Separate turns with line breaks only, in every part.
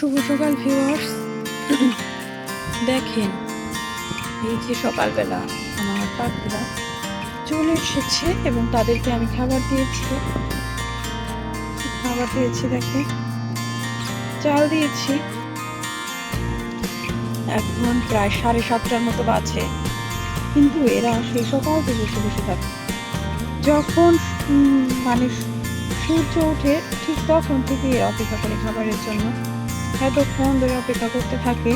শুভ সকাল ভিউয়ার্স দেখেন এই যে সকালবেলা আমার পাখিরা চলে এসেছে এবং তাদেরকে আমি খাবার দিয়েছি। খাবার দিয়েছি দেখে চাল দিয়েছি। এখন প্রায় সাড়ে সাতটার মতো বাজে। কিন্তু এরা সেই সকাল থেকে বসে বসে থাকে। যখন উম, মানে সূর্য ওঠে ঠিক তখন থেকে অপেক্ষা করে খাবারের জন্য। এতক্ষণ ধরে অপেক্ষা করতে থাকে।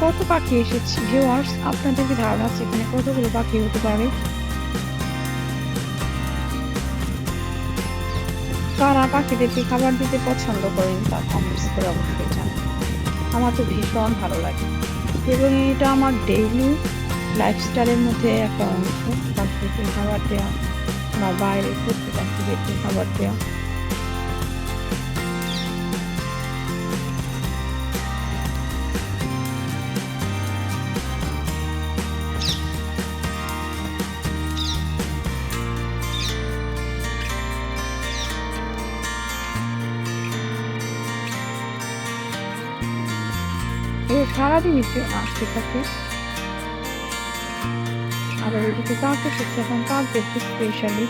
কত পাখি এসেছে? ভিউয়ার্স আপনাদের কি ধারণা আছে এখানে কতগুলো পাখি হতে পারে? কারা পাখিদেরকে খাবার দিতে পছন্দ করেন তা কমেন্টস করে অবশ্যই জানান। আমার তো ভীষণ ভালো লাগে। এবং এটা আমার ডেইলি লাইফস্টাইলের মধ্যে একটা অংশ। পাখিদেরকে খাবার দেওয়া বা বাইরে ঘুরতে পাখিদেরকে খাবার দেওয়া এ সারাদিনই সে আসতে থাকে। আর ওইদিকে কাকে শিখছে এখন কাকে স্পেশালি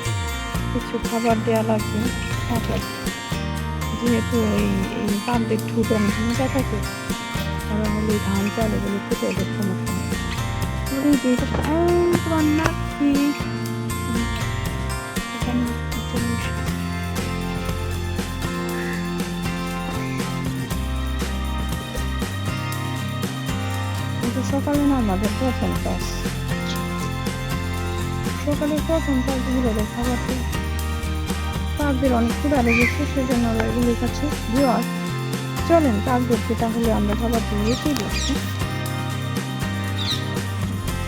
কিছু খাবার দেওয়া লাগবে অর্থাৎ যেহেতু এই এই কাকদের ঠুট মোটা থাকে তারা হলে ধান চাল এগুলো খেতে ওদের সমস্যা নেই সকালে না আমাদের প্রথম কাজ সকালে প্রথম কাজ ঘুরে খাবার কাকদের অনেক ক্ষুধা লেগেছে, সেজন্য ওরা এগুলো খাচ্ছে ভিওয়ার চলেন কাকদেরকে তাহলে আমরা খাবার দিয়ে দিচ্ছি।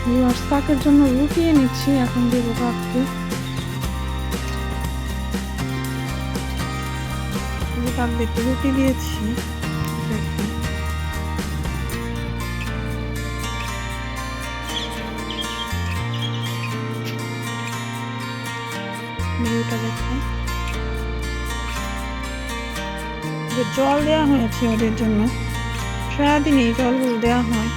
ভিওয়ার্স কাকের জন্য রুটি নিচ্ছি, এখন দেবো কাককে। কাকদেরকে রুটি দিয়েছি। ভিউটা যে জল দেওয়া হয়েছে ওদের জন্য, সারাদিন এই জলগুলো দেওয়া হয়।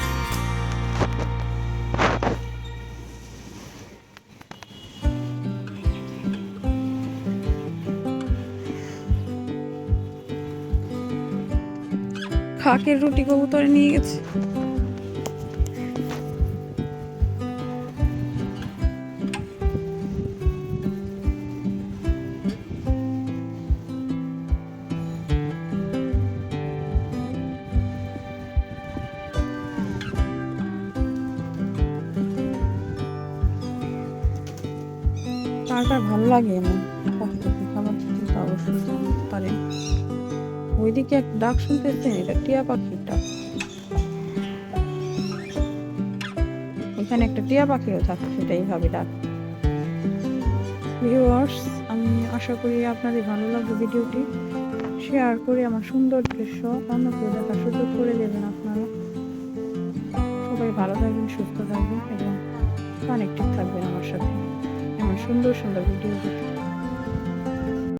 খাকের রুটি কবুতরে নিয়ে গেছে। কার কার ভালো লাগে এমন? পাখিটাকে খাবার দিতে তা অবশ্যই ওইদিকে এক ডাক শুনতেছেন, এটা টিয়া পাখির ডাক। এখানে একটা টিয়া পাখিও থাকে, সেটাই ভাবে ডাক। ভিউয়ার্স আমি আশা করি আপনাদের ভালো লাগবে ভিডিওটি। শেয়ার করে আমার সুন্দর দৃশ্য অন্যকে দেখার সুযোগ করে দেবেন আপনারা। সবাই ভালো থাকবেন, সুস্থ থাকবেন এবং কানেক্টেড থাকবেন আমার সাথে। এমন সুন্দর সুন্দর ভিডিও